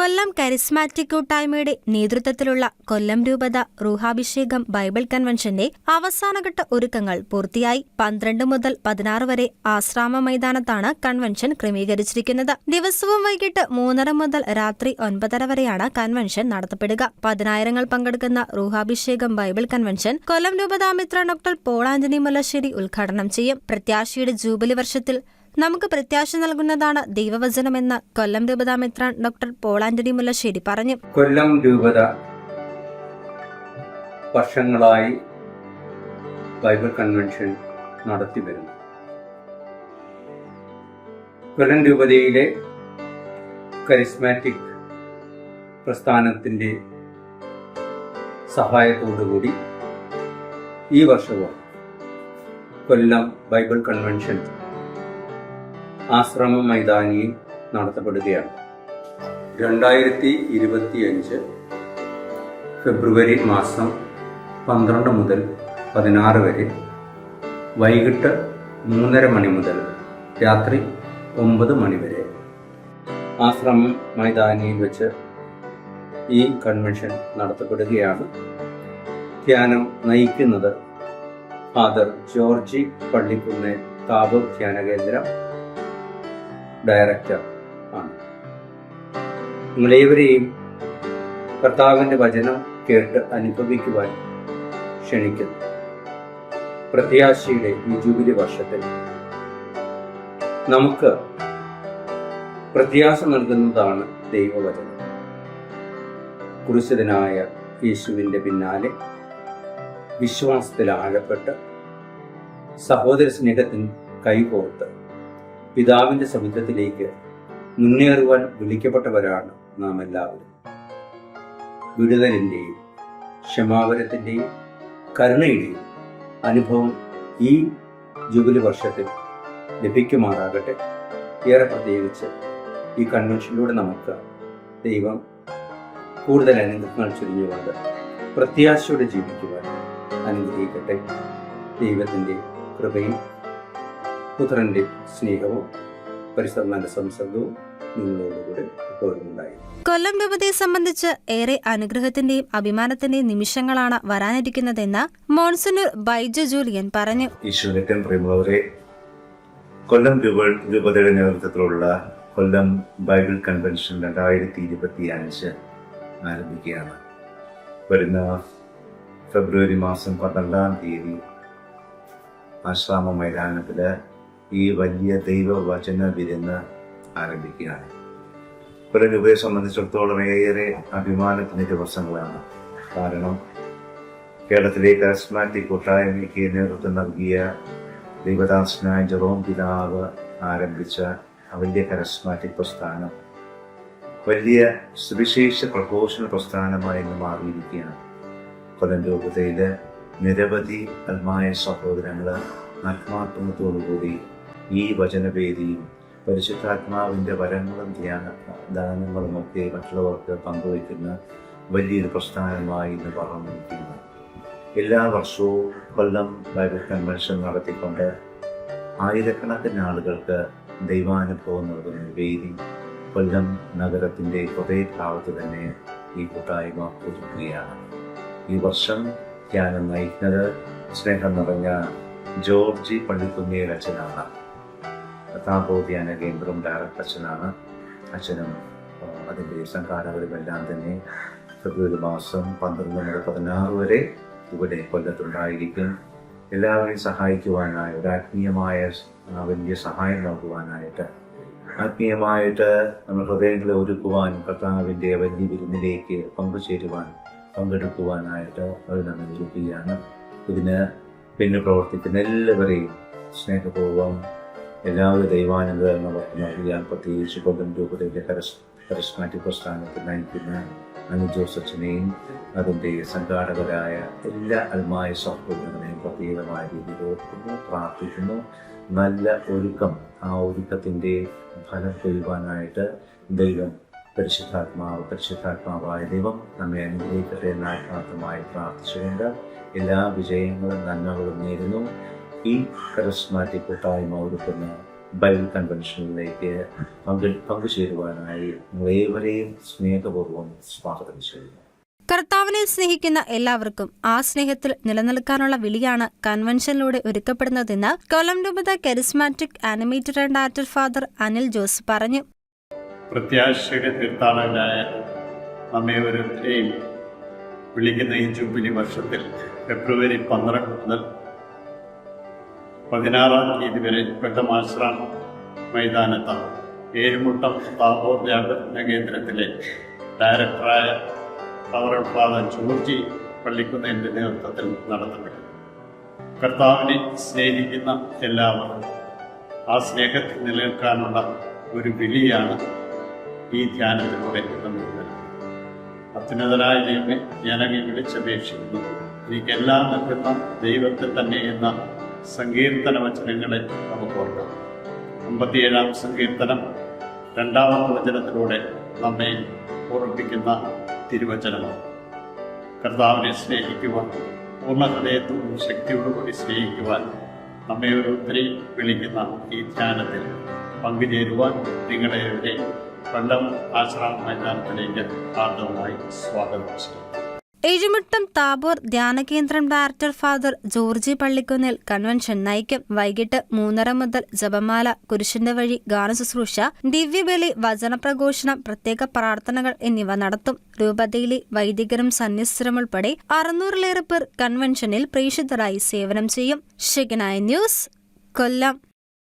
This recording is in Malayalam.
കൊല്ലം കരിസ്മാറ്റിക് കൂട്ടായ്മയുടെ നേതൃത്വത്തിലുള്ള കൊല്ലം രൂപത റൂഹാഭിഷേകം ബൈബിൾ കൺവെൻഷന്റെ അവസാനഘട്ട ഒരുക്കങ്ങൾ പൂർത്തിയായി പന്ത്രണ്ട് മുതൽ പതിനാറ് വരെ ആശ്രാമ മൈതാനത്താണ് കൺവെൻഷൻ ക്രമീകരിച്ചിരിക്കുന്നത്. ദിവസവും വൈകിട്ട് മൂന്നര മുതൽ രാത്രി ഒൻപതര വരെയാണ് കൺവെൻഷൻ നടത്തപ്പെടുക. പതിനായിരങ്ങൾ പങ്കെടുക്കുന്ന റൂഹാഭിഷേകം ബൈബിൾ കൺവെൻഷൻ കൊല്ലം രൂപതാമിത്ര ഡോക്ടർ ആന്റണി മുല്ലശ്ശേരി ഉദ്ഘാടനം ചെയ്യും. പ്രത്യാശയുടെ ജൂബിലി വർഷത്തിൽ നമുക്ക് പ്രത്യാശ നൽകുന്നതാണ് ദൈവവചനമെന്ന് കൊല്ലം രൂപതാമിത്രാൻ ഡോക്ടർ പോളാന്റണി മുല്ലശ്ശേരി പറഞ്ഞു. കൊല്ലം രൂപത വർഷങ്ങളായി ബൈബിൾ കൺവെൻഷൻ നടത്തി വരുന്നു. കൊല്ലം രൂപതയിലെ കരിസ്മാറ്റിക് പ്രസ്ഥാനത്തിന്റെ സഹായത്തോടുകൂടി ഈ വർഷവും കൊല്ലം ബൈബിൾ കൺവെൻഷൻ ആശ്രമ മൈതാനിയിൽ നടത്തപ്പെടുകയാണ്. രണ്ടായിരത്തി ഇരുപത്തിയഞ്ച് ഫെബ്രുവരി മാസം പന്ത്രണ്ട് മുതൽ പതിനാറ് വരെ വൈകിട്ട് മൂന്നര മണി മുതൽ രാത്രി ഒമ്പത് മണി വരെ. ആശ്രമം മൈതാനിയിൽ വെച്ച് ഈ കൺവെൻഷൻ നടത്തപ്പെടുകയാണ്. ധ്യാനം നയിക്കുന്നത് ഫാദർ ജോർജി പള്ളിക്കുന്നേ താപ ധ്യാന കേന്ദ്രം ഡയറക്ടർ ആണ്. നിങ്ങളേവരെയും കർത്താവിന്റെ വചനം കേട്ട് അനുഭവിക്കുവാൻ ക്ഷണിക്കുന്നു. പ്രത്യാശയുടെ ഈ ജൂബിലി വർഷത്തിൽ നമുക്ക് പ്രത്യാശ നൽകുന്നതാണ് ദൈവവചനം. കുരിശിതനായ യേശുവിന്റെ പിന്നാലെ വിശ്വാസത്തിൽ ആഴപ്പെട്ട് സഹോദര സ്നേഹത്തിന് കൈകോർത്ത് പിതാവിന്റെ സമുദ്രത്തിലേക്ക് മുന്നേറുവാൻ വിളിക്കപ്പെട്ടവരാണ് നാം എല്ലാവരും. വിടുതലിന്റെയും ക്ഷമാപനത്തിന്റെയും കരുണയുടെയും അനുഭവം ഈ ജൂബിലി വർഷത്തിൽ ലഭിക്കുമാറാകട്ടെ. ഏറെ പ്രത്യേകിച്ച് ഈ കൺവെൻഷനിലൂടെ നമുക്ക് ദൈവം കൂടുതൽ അനുഗ്രഹങ്ങൾ ചൊരിഞ്ഞുകൊണ്ട് പ്രത്യാശയോടെ ജീവിക്കുവാൻ അനുഗ്രഹിക്കട്ടെ. ദൈവത്തിന്റെ കൃപയും പുത്രന്റെ സ്നേഹവും പരിസരമാന്റെ സംസർഗവും നിങ്ങളോടുകൂടെ കൊല്ലം രൂപതയെ സംബന്ധിച്ച് ഏറെ അനുഗ്രഹത്തിന്റെയും അഭിമാനത്തിന്റെയും നിമിഷങ്ങളാണ് വരാനിരിക്കുന്നതെന്ന് മോൺസനൂർ ബൈജു ജൂലിയൻ പറഞ്ഞു. പ്രിയമുള്ളവരെ കൊല്ലം രൂപ രൂപതയുടെ നേതൃത്വത്തിലുള്ള കൊല്ലം ബൈബിൾ കൺവെൻഷൻ രണ്ടായിരത്തി ഇരുപത്തി അഞ്ച് ആരംഭിക്കുകയാണ്. വരുന്ന ഫെബ്രുവരി മാസം പന്ത്രണ്ടാം തീയതി ആശ്രാമ മൈതാനത്തിൽ ഈ വലിയ ദൈവവചന വിരുന്ന് ആരംഭിക്കുകയാണ്. ഒരു രൂപയെ സംബന്ധിച്ചിടത്തോളം ഏറെ അഭിമാനത്തിന്റെ ദിവസങ്ങളാണ്. കാരണം കേരളത്തിലെ കരസ്മാറ്റിക് കൂട്ടായ്മയ്ക്ക് നേതൃത്വം നൽകിയ ദൈവദാസനായ ജെറോം പിതാവ് ആരംഭിച്ച വലിയ കരസ്മാറ്റിക് പ്രസ്ഥാനം വലിയ സുവിശേഷ പ്രഘോഷണ പ്രസ്ഥാനമായി ഇന്ന് മാറിയിരിക്കുകയാണ്. കൊല്ലം രൂപതയിലെ നിരവധി അൽമായ സഹോദരങ്ങൾ ആത്മാത്മത്തോടുകൂടി ഈ വചനവേദിയും പരിശുദ്ധാത്മാവിന്റെ വരങ്ങളും ധ്യാന ദാനങ്ങളും ഒക്കെ മറ്റുള്ളവർക്ക് പങ്കുവയ്ക്കുന്ന വലിയൊരു പ്രസ്ഥാനമായി ഇന്ന് പറഞ്ഞിരിക്കുന്നു. എല്ലാ വർഷവും കൊല്ലം ബൈബിൾ കൺവെൻഷൻ നടത്തിക്കൊണ്ട് ആയിരക്കണക്കിന് ആളുകൾക്ക് ദൈവാനുഭവം നൽകുന്ന വേദി കൊല്ലം നഗരത്തിന്റെ ഹൃദയഭാഗത്ത് തന്നെ ഈ കൂട്ടായ്മ ഒരുക്കുകയാണ്. ഈ വർഷം ധ്യാനം നയിക്കുന്നത് സ്നേഹം നിറഞ്ഞ ജോർജി പള്ളിക്കുന്നിയുടെ അച്ഛനാണ്. താപോ കേന്ദ്രവും കേന്ദ്രം ഡയറക്ടർ അച്ഛനാണ് അച്ഛനും അതിന്റെ സംഘാടകരുമെല്ലാം തന്നെ ഫെബ്രുവരി മാസം പന്ത്രണ്ട് മുതൽ പതിനാറ് വരെ ഇവിടെ കൊല്ലത്തുണ്ടായിരിക്കും. എല്ലാവരെയും സഹായിക്കുവാനായി ഒരു ആത്മീയമായ വലിയ സഹായം നൽകുവാനായിട്ട് ആത്മീയമായിട്ട് നമ്മൾ ഹൃദയങ്ങളെ ഒരുക്കുവാൻ കർത്താവിന്റെ വലിയ വിരുന്നിലേക്ക് പങ്കുചേരുവാൻ പങ്കെടുക്കുവാനായിട്ട് അവർ നമ്മെ വിളിക്കുകയാണ് ഇതിന് പിന്നെ പ്രവർത്തിക്കുന്ന എല്ലാവരെയും സ്നേഹപൂർവം എല്ലാവിധ ദൈവാനുഗ്രഹങ്ങളും ഞാൻ പ്രത്യേകിച്ച് രൂപതയുടെ കരസ് കരസ്മാറ്റിക് പ്രസ്ഥാനത്തിൽ നയിക്കുന്ന അനു ജോസഫിനെയും അതിന്റെ സംഘാടകരായ എല്ലാ അൽമായ സഹോദരങ്ങളെയും പ്രത്യേകമായ രീതിയിൽ ഓർക്കുന്നു പ്രാർത്ഥിക്കുന്നു. നല്ല ഒരുക്കം ആ ഒരുക്കത്തിന്റെ ഫലം കൊയ്യുവാനായിട്ട് ദൈവം പരിശുദ്ധാത്മാവ് പരിശുദ്ധാത്മാവായ ദൈവം നമ്മെ അനുഗ്രഹിക്കട്ടെ എന്ന് ആത്മാർത്ഥമായി പ്രാർത്ഥിച്ചുകൊണ്ട് എല്ലാ വിജയങ്ങളും നന്മകളും നേരുന്നു. ഈ കരസ്മാറ്റിക് കൂട്ടായ്മ ഒരുക്കുന്ന ബൈബിൾ കൺവെൻഷനിലേക്ക് പങ്കു പങ്കുചേരുവാനായി ഏവരെയും സ്നേഹപൂർവം സ്വാഗതം ചെയ്യുന്നു. കർത്താവിനെ സ്നേഹിക്കുന്ന എല്ലാവർക്കും ആ സ്നേഹത്തിൽ നിലനിൽക്കാനുള്ള വിളിയാണ് കൺവെൻഷനിലൂടെ ഒരുക്കപ്പെടുന്നതെന്ന് കൊല്ലം രൂപത കരിസ്മാറ്റിക് ആനിമേറ്റഡ് ആൻഡ് ആർട്ടർ ഫാദർ അനിൽ ജോസ് പറഞ്ഞു. പ്രത്യാശയുടെ തീർത്ഥാടകരായ നമ്മെ ഓരോരുത്തരെയും വിളിക്കുന്ന ഈ ജൂബിലി വർഷത്തിൽ ഫെബ്രുവരി പന്ത്രണ്ട് മുതൽ പതിനാറാം തീയതി വരെ വെട്ടമാശ്രാം മൈതാനത്താണ്. ഏഴുമുട്ടം താപോർ കേന്ദ്രത്തിലെ ഡയറക്ടറായ പവറൽ ഫാദർ ജോർജി പള്ളിക്കുന്നതിന്റെ നേതൃത്വത്തിൽ നടത്തപ്പെട്ടു. കർത്താവിനെ സ്നേഹിക്കുന്ന എല്ലാവരും ആ സ്നേഹത്തിൽ നിലനിൽക്കാനുള്ള ഒരു വിളിയാണ് ഈ ധ്യാനത്തിലൂടെ നമുക്ക് അത്യുന്നതനായ ദൈവമേ ഞാനങ്ങി വിളിച്ചപേക്ഷിക്കുന്നു. എനിക്കെല്ലാം നൽകുന്ന ദൈവത്തെ തന്നെ എന്ന സങ്കീർത്തന വചനങ്ങളെ നമുക്ക് ഓർക്കാം. അമ്പത്തിയേഴാം സങ്കീർത്തനം രണ്ടാമത്തെ വചനത്തിലൂടെ നമ്മെ ഓർമ്മിപ്പിക്കുന്ന തിരുവചനമാണ്. കർത്താവിനെ സ്നേഹിക്കുവാൻ പൂർണ ഹൃദയത്തോടും ശക്തിയോടുകൂടി സ്നേഹിക്കുവാൻ നമ്മെ ഓരോരുത്തരെയും വിളിക്കുന്ന ഈ ധ്യാനത്തിൽ പങ്കുചേരുവാൻ നിങ്ങളെ കൊല്ലം ആശ്രാമ മൈതാനത്തിലേക്ക് ആർദ്രമായി സ്വാഗതം ചെയ്യുന്നു. Ezhumuttom Tabor ധ്യാനകേന്ദ്രം director father Georgy Pallikunnil convention നയിക്കും. വൈകിട്ട് മൂന്നര മുതൽ ജപമാല കുരിശിന്റെ വഴി ഗാനശുശ്രൂഷ ദിവ്യബലി വചനപ്രഘോഷണം പ്രത്യേക പ്രാർത്ഥനകൾ എന്നിവ നടത്തും. രൂപതയിലെ വൈദികരും സന്യസ്തരും ഉൾപ്പെടെ അറുന്നൂറിലേറെ പേർ കൺവെൻഷനിൽ പ്രേക്ഷിതരായി സേവനം ചെയ്യും. ഷിഗനായ ന്യൂസ് കൊല്ലം.